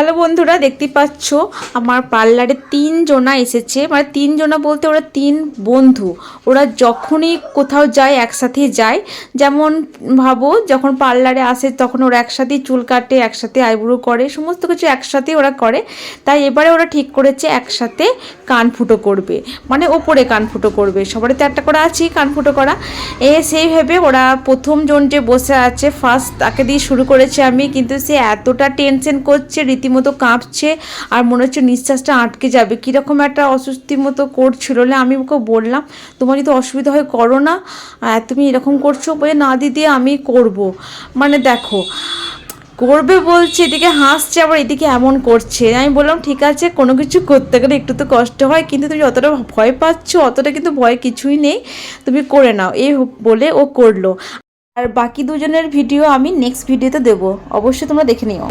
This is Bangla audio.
হ্যালো বন্ধুরা, দেখতে পাচ্ছ আমার পার্লারে তিন জনা এসেছে। মানে তিন জনা বলতে ওরা তিন বন্ধু। ওরা যখনই কোথাও যায়, একসাথে যায়। যেমন ভাবো, যখন পার্লারে আসে তখন ওরা একসাথেই চুল কাটে, একসাথে আইব্রো করে, সমস্ত কিছু একসাথে ওরা করে। তাই এবারে ওরা ঠিক করেছে একসাথে কান ফুটো করবে। মানে ওপরে কান ফুটো করবে। সবারই তো একটা করে আছেই কান ফুটো করা। এ সেই ভেবে ওরা প্রথম জন যে বসে আছে। ফার্স্ট তাকে দিয়ে শুরু করেছে আমি, কিন্তু সে এতটা টেনশন করছে রীতিমতো কাঁপছে আর মনে হচ্ছে নিঃশ্বাসটা আটকে যাবে। কীরকম একটা অস্বস্তি মতো করছিল আমি ওকে বললাম, তোমার যদি অসুবিধা হয় করো না তুমি এরকম করছ বলে না দিদি আমি করব। মানে দেখো, করবে বলছে, এদিকে হাসছে, আবার এদিকে এমন করছে। আমি বললাম, ঠিক আছে, কোনো কিছু করতে গেলে একটু তো কষ্ট হয়, কিন্তু তুমি যতটা ভয় পাচ্ছ, অতটা কিন্তু ভয় কিছুই নেই। তুমি করে নাও। এই বলে ও করল। আর বাকি দুজনের ভিডিও আমি নেক্সট ভিডিওতে দেবো। অবশ্যই তোমরা দেখে নিও।